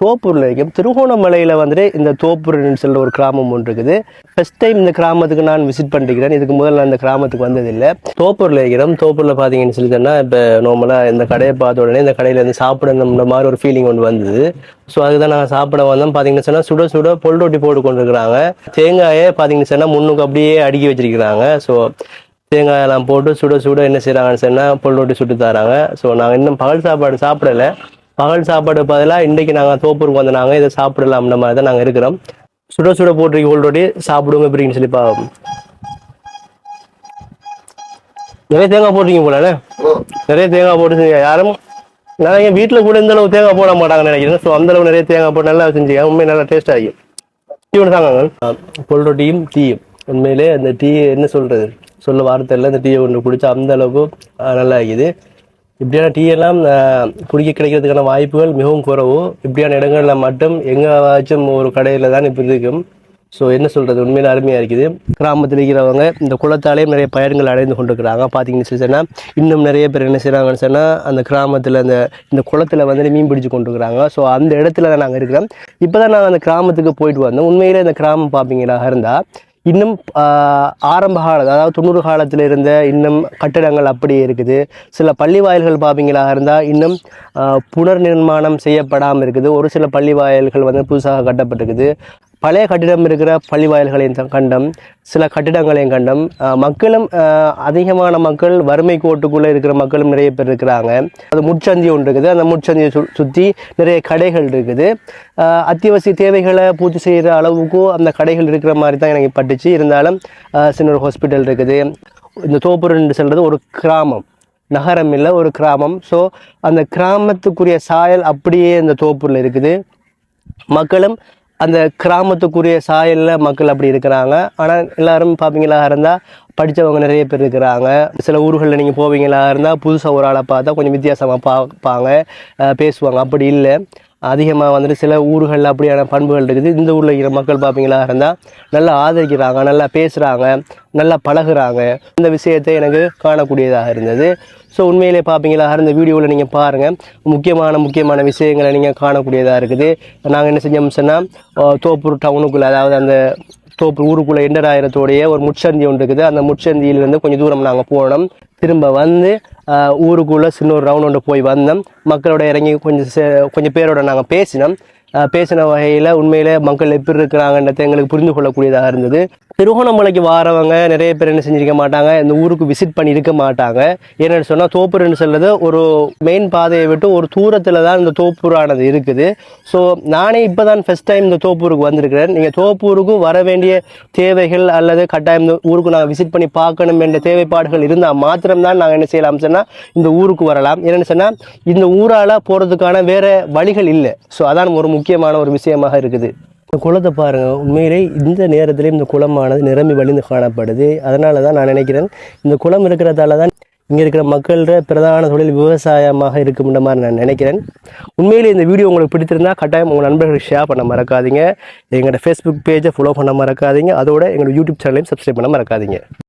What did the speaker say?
தோப்பூரில் இருக்கும் திருகோணமலையில் வந்துட்டு இந்த தோப்பூர்னு சொல்கிற ஒரு கிராமம் ஒன்று இருக்குது. ஃபஸ்ட் டைம் இந்த கிராமத்துக்கு நான் விசிட் பண்ணிக்கிறேன் இதுக்கு முதல்ல நான் இந்த கிராமத்துக்கு வந்ததில்லை. தோப்பூரில் இருக்கிறோம். தோப்பூரில் பார்த்தீங்கன்னு சொல்லி சொன்னால் இப்போ நார்மலாக இந்த கடையை பார்த்த உடனே இந்த கடையில் இருந்து சாப்பிடணுன்ற மாதிரி ஒரு ஃபீலிங் ஒன்று வந்தது. ஸோ அதுதான் நாங்கள் சாப்பிட வந்தோம். பார்த்தீங்கன்னு சொன்னால் சுட சுட பொல் ரொட்டி போட்டு கொண்டிருக்கிறாங்க. தேங்காயை பார்த்தீங்கன்னு சொன்னால் முன்னுக்கு அப்படியே அடுக்கி வச்சிருக்கிறாங்க. ஸோ தேங்காயெல்லாம் போட்டு சுட சுட என்ன செய்கிறாங்கன்னு சொன்னால் பொல் ரொட்டி சுட்டு தராங்க. ஸோ நாங்கள் இன்னும் பகல் சாப்பாடு சாப்பிடல. பகல் சாப்பாடு பதிலாக இன்றைக்கி நாங்கள் தோப்பூருக்கு வந்து நாங்கள் இதை சாப்பிடலாம்ன்ற மாதிரி தான் நாங்கள் இருக்கிறோம். சுட சுட போட்டிருக்க பொல் ரொட்டி சாப்பிடுவோம் எப்படின்னு சொல்லி நிறைய தேங்காய் போட்டிருக்கீங்க போலண்ணே நிறைய தேங்காய் போட்டு யாரும் நிறைய வீட்டில் கூட இந்த அளவு தேங்காய் போட மாட்டாங்கன்னு நினைக்கிறேன். ஸோ அந்த அளவு நிறைய தேங்காய் போட்டு நல்லா செஞ்சீங்க உண்மை நல்லா டேஸ்ட் ஆகி டீ ஒன்று தாங்க பொல் ரொட்டியும் டீயும் உண்மையிலே அந்த டீ என்ன சொல்றது? சொல்ல வார்த்தை இல்லை. இந்த டீயை ஒன்று குடிச்சா அந்த அளவுக்கு நல்லா இருக்குது. இப்படியான டீ எல்லாம் குடிக்க கிடைக்கிறதுக்கான வாய்ப்புகள் மிகவும் குறவு. இப்படியான இடங்களில் மட்டும் எங்கேயாச்சும் ஒரு கடையில் தான் இப்போ இருக்கும். ஸோ என்ன சொல்கிறது உண்மையில் அருமையாக இருக்குது. கிராமத்தில் இருக்கிறவங்க இந்த குளத்தாலேயும் நிறைய பயன்கள் அடைந்து கொண்டிருக்கிறாங்க. பார்த்தீங்கன்னு சொன்னால் இன்னும் நிறைய பேர் என்ன செய்கிறாங்கன்னு சொன்னால் அந்த கிராமத்தில் அந்த இந்த குளத்தில் வந்து மீன் பிடிச்சு கொண்டுருக்குறாங்க. ஸோ அந்த இடத்துல தான் நாங்கள் இருக்கிறோம். இப்போ தான் நாங்கள் அந்த கிராமத்துக்கு போயிட்டு வந்தோம் உண்மையிலே அந்த கிராமம் பார்ப்பீங்களா இருந்தால் இன்னும் ஆஹ், ஆரம்ப கால அதாவது தொண்ணூறு காலத்தில் இருந்த இன்னும் கட்டிடங்கள் அப்படியே இருக்குது. சில பள்ளி வாயில்கள் பார்ப்பீங்களா இருந்தால் இன்னும் புனர் நிர்மாணம் செய்யப்படாமல் இருக்குது. ஒரு சில பள்ளி வாயில்கள் வந்து புதுசாக கட்டப்பட்டிருக்குது. பழைய கட்டிடம் இருக்கிற பள்ளி வாயில்களையும் த- கண்டம் சில கட்டிடங்களையும் கண்டம் மக்களும் அதிகமான மக்கள் வறுமை கோட்டுக்குள்ளே இருக்கிற மக்களும் நிறைய பேர் இருக்கிறாங்க. அது முட்சந்தி ஒன்று இருக்குது. அந்த முட்சந்தியை சு சுற்றி நிறைய கடைகள் இருக்குது. அத்தியாவசிய தேவைகளை பூர்த்தி செய்கிற அளவுக்கு அந்த கடைகள் இருக்கிற மாதிரி தான் எனக்கு பட்டுச்சு. இருந்தாலும் சின்ன ஒரு ஹாஸ்பிட்டல் இருக்குது. இந்த தோப்புரண்டு செல்வது ஒரு கிராமம். நகரம் இல்லை ஒரு கிராமம். ஸோ அந்த கிராமத்துக்குரிய சாயல் அப்படியே இந்த தோப்பூரில் இருக்குது. மக்களும் அந்த கிராமத்துக்குரிய சாயலில் மக்கள் அப்படி இருக்கிறாங்க. ஆனால் எல்லாரும் பார்ப்பீங்களா இருந்தால் படித்தவங்க நிறைய பேர் இருக்கிறாங்க. சில ஊர்களில் நீங்கள் போவீங்களா இருந்தால் புதுசாக ஒரு ஆளை பார்த்தா கொஞ்சம் வித்தியாசமாக பார்ப்பாங்க பேசுவாங்க. அப்படி இல்லை. அதிகமாக வந்துட்டு சில ஊர்களில் அப்படியான பண்புகள் இருக்குது. இந்த ஊரில் இருக்கிற மக்கள் பார்ப்பீங்களா? இருந்தால் நல்லா ஆதரிக்கிறாங்க நல்லா பேசுகிறாங்க நல்லா பழகுறாங்க. இந்த விஷயத்தை எனக்கு காணக்கூடியதாக இருந்தது. ஸோ உண்மையிலே பார்ப்பீங்களா? இந்த வீடியோவில் நீங்கள் பாருங்கள் முக்கியமான முக்கியமான விஷயங்களை நீங்கள் காணக்கூடியதாக இருக்குது. நாங்கள் என்ன செஞ்சோம் சொன்னால் தோப்பூர் டவுனுக்குள்ளே அதாவது அந்த தோப்பு ஊருக்குள்ளே எண்டர் ஆயிரத்தோடைய ஒரு முட்சந்தி ஒன்று இருக்குது. அந்த முட்சந்தியிலிருந்து கொஞ்சம் தூரம் நாங்கள் போனோம். திரும்ப வந்து ஊருக்குள்ளே சின்ன ஒரு ரவுண்ட் ஒன்று போய் வந்தோம். மக்களோட இறங்கி கொஞ்சம் சே- கொஞ்சம் பேரோட நாங்கள் பேசினோம். பேசின வகையில் உண்மையில் மக்கள் எப்படி இருக்கிறாங்கன்றதை எங்களுக்கு புரிந்து கொள்ளக்கூடியதாக இருந்தது. திருகோணமலைக்கு வாரவங்க நிறைய பேர் என்ன செஞ்சிருக்க மாட்டாங்க இந்த ஊருக்கு விசிட் பண்ணி இருக்க மாட்டாங்க. ஏன்னு சொன்னால் தோப்பூர்னு சொல்லுறது ஒரு மெயின் பாதையை விட்டு ஒரு தூரத்தில் தான் இந்த தோப்பூரானது இருக்குது. ஸோ நானே இப்போ தான் ஃபஸ்ட் டைம் இந்த தோப்பூருக்கு வந்திருக்கிறேன். நீங்கள் தோப்பூருக்கு வர வேண்டிய தேவைகள் அல்லது கட்டாயம் இந்த ஊருக்கு நாங்கள் விசிட் பண்ணி பார்க்கணும் என்ற தேவைப்பாடுகள் இருந்தால் மாத்திரம்தான் நாங்கள் என்ன செய்யலாம் சொன்னால் இந்த ஊருக்கு வரலாம். என்னென்னு சொன்னால் இந்த ஊரால் போகிறதுக்கான வேறு வழிகள் இல்லை. ஸோ அதான் ஒரு முக்கியமான ஒரு விஷயமாக இருக்குது. இந்த குளத்தை பாருங்கள் உண்மையிலே இந்த நேரத்திலே இந்த குளமானது நிரம்பி வழிந்து காணப்படுது. அதனால தான் நான் நினைக்கிறேன் இந்த குளம் இருக்கிறதால தான் இங்கே இருக்கிற மக்களோட பிரதான தொழில் விவசாயமாக இருக்கும்ன்ற மாதிரி நான் நினைக்கிறேன். உண்மையிலே இந்த வீடியோ உங்களுக்கு பிடிச்சிருந்தா கட்டாயம் உங்கள் நண்பர்களுக்கு ஷேர் பண்ண மறக்காதீங்க. எங்களோட ஃபேஸ்புக் பேஜை ஃபாலோ பண்ண மறக்காதீங்க. அதோட எங்களோட யூடியூப் சேனலையும் சப்ஸ்கிரைப் பண்ண மறக்காதீங்க.